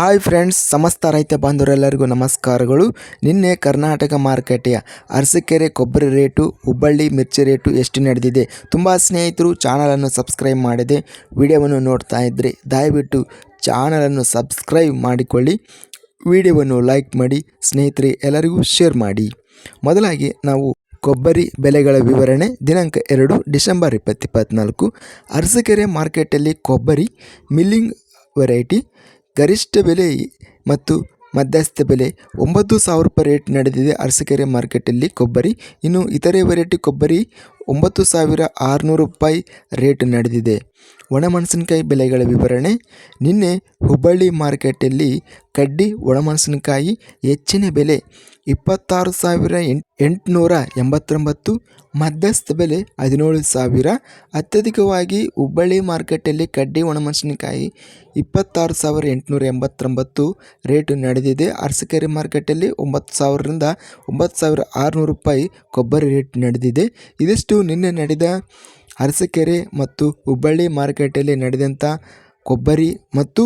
Hi friends ಸಮಸ್ತ ರೈತ ಬಾಂಧವರೆಲ್ಲರಿಗೂ ನಮಸ್ಕಾರಗಳು. ನಿನ್ನೆ ಕರ್ನಾಟಕ ಮಾರುಕಟ್ಟೆಯ ಅರಸಕೆರೆ ಕೊಬ್ಬರಿ ರೇಟು, ಹುಬ್ಬಳ್ಳಿ ಮಿರ್ಚಿ ರೇಟು ಎಷ್ಟು ನಡೆದಿದೆ? ತುಂಬ ಸ್ನೇಹಿತರು ಚಾನಲನ್ನು ಸಬ್ಸ್ಕ್ರೈಬ್ ಮಾಡಿದೆ. ವಿಡಿಯೋವನ್ನು ನೋಡ್ತಾ ಇದ್ದರೆ ದಯವಿಟ್ಟು ಚಾನಲನ್ನು ಸಬ್ಸ್ಕ್ರೈಬ್ ಮಾಡಿಕೊಳ್ಳಿ. ವಿಡಿಯೋವನ್ನು ಲೈಕ್ ಮಾಡಿ, ಸ್ನೇಹಿತರೆ ಎಲ್ಲರಿಗೂ ಶೇರ್ ಮಾಡಿ. ಮೊದಲಾಗಿ ನಾವು ಕೊಬ್ಬರಿ ಬೆಲೆಗಳ ವಿವರಣೆ. ದಿನಾಂಕ ಎರಡು, ಡಿಸೆಂಬರ್ ಇಪ್ಪತ್ತಿಪ್ಪತ್ನಾಲ್ಕು ಅರಸಕೆರೆ ಮಾರ್ಕೆಟಲ್ಲಿ ಕೊಬ್ಬರಿ ಮಿಲ್ಲಿಂಗ್ ವೆರೈಟಿ ಗರಿಷ್ಠ ಬೆಲೆ ಮತ್ತು ಮಧ್ಯಸ್ಥ ಬೆಲೆ ಒಂಬತ್ತು ಸಾವಿರ ರೂಪಾಯಿ ರೇಟ್ ನಡೆದಿದೆ ಅರಸಕೆರೆ ಮಾರ್ಕೆಟಲ್ಲಿ ಕೊಬ್ಬರಿ, ಇನ್ನು ಇತರೆ ವೆರೈಟಿ ಕೊಬ್ಬರಿ ಒಂಬತ್ತು ಸಾವಿರ ಆರುನೂರು ರೂಪಾಯಿ ರೇಟ್ ನಡೆದಿದೆ. ಒಣಮೆಣಸಿನಕಾಯಿ ಬೆಲೆಗಳ ವಿವರಣೆ. ನಿನ್ನೆ ಹುಬ್ಬಳ್ಳಿ ಮಾರ್ಕೆಟಲ್ಲಿ ಕಡ್ಡಿ ಒಣಮೆಣಸಿನಕಾಯಿ ಹೆಚ್ಚಿನ ಬೆಲೆ ಇಪ್ಪತ್ತಾರು ಸಾವಿರ ಎಂಟು ಎಂಟುನೂರ ಎಂಬತ್ತೊಂಬತ್ತು, ಮಧ್ಯಸ್ಥ ಬೆಲೆ ಹದಿನೇಳು ಸಾವಿರ. ಅತ್ಯಧಿಕವಾಗಿ ಹುಬ್ಬಳ್ಳಿ ಮಾರ್ಕೆಟಲ್ಲಿ ಕಡ್ಡಿ ಒಣಮೆಣಸಿನಕಾಯಿ ಇಪ್ಪತ್ತಾರು ಸಾವಿರ ಎಂಟುನೂರ ಎಂಬತ್ತೊಂಬತ್ತು ರೇಟು ನಡೆದಿದೆ. ಅರಸಕೆರೆ ಮಾರ್ಕೆಟಲ್ಲಿ ಒಂಬತ್ತು ಸಾವಿರದಿಂದ ಒಂಬತ್ತು ಸಾವಿರ ಆರುನೂರು ರೂಪಾಯಿ ಕೊಬ್ಬರಿ ರೇಟ್ ನಡೆದಿದೆ. ಇದಿಷ್ಟು ನಿನ್ನೆ ನಡೆದ ಅರಸಕೆರೆ ಮತ್ತು ಹುಬ್ಬಳ್ಳಿ ಮಾರುಕಟ್ಟೆಯಲ್ಲಿ ನಡೆದಂಥ ಕೊಬ್ಬರಿ ಮತ್ತು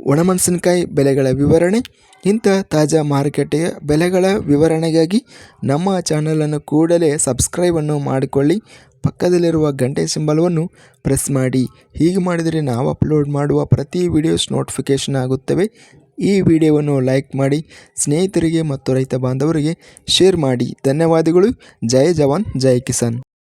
ಒಣಮೆಣಸಿನಕಾಯಿ ಬೆಲೆಗಳ ವಿವರಣೆ, ಇಂಥ ತಾಜಾ ಮಾರುಕಟ್ಟೆಯ ಬೆಲೆಗಳ ವಿವರಣೆಗಾಗಿ ನಮ್ಮ ಚಾನಲನ್ನು ಕೂಡಲೇ ಸಬ್ಸ್ಕ್ರೈಬನ್ನು ಮಾಡಿಕೊಳ್ಳಿ. ಪಕ್ಕದಲ್ಲಿರುವ ಗಂಟೆ ಸಿಂಬಲವನ್ನು ಪ್ರೆಸ್ ಮಾಡಿ. ಹೀಗೆ ಮಾಡಿದರೆ ನಾವು ಅಪ್ಲೋಡ್ ಮಾಡುವ ಪ್ರತಿ ವಿಡಿಯೋಸ್ ನೋಟಿಫಿಕೇಷನ್ ಆಗುತ್ತವೆ. ಈ ವಿಡಿಯೋವನ್ನು ಲೈಕ್ ಮಾಡಿ, ಸ್ನೇಹಿತರಿಗೆ ಮತ್ತು ರೈತ ಬಾಂಧವರಿಗೆ ಶೇರ್ ಮಾಡಿ. ಧನ್ಯವಾದಗಳು. ಜೈ ಜವಾನ್, ಜೈ ಕಿಸಾನ್.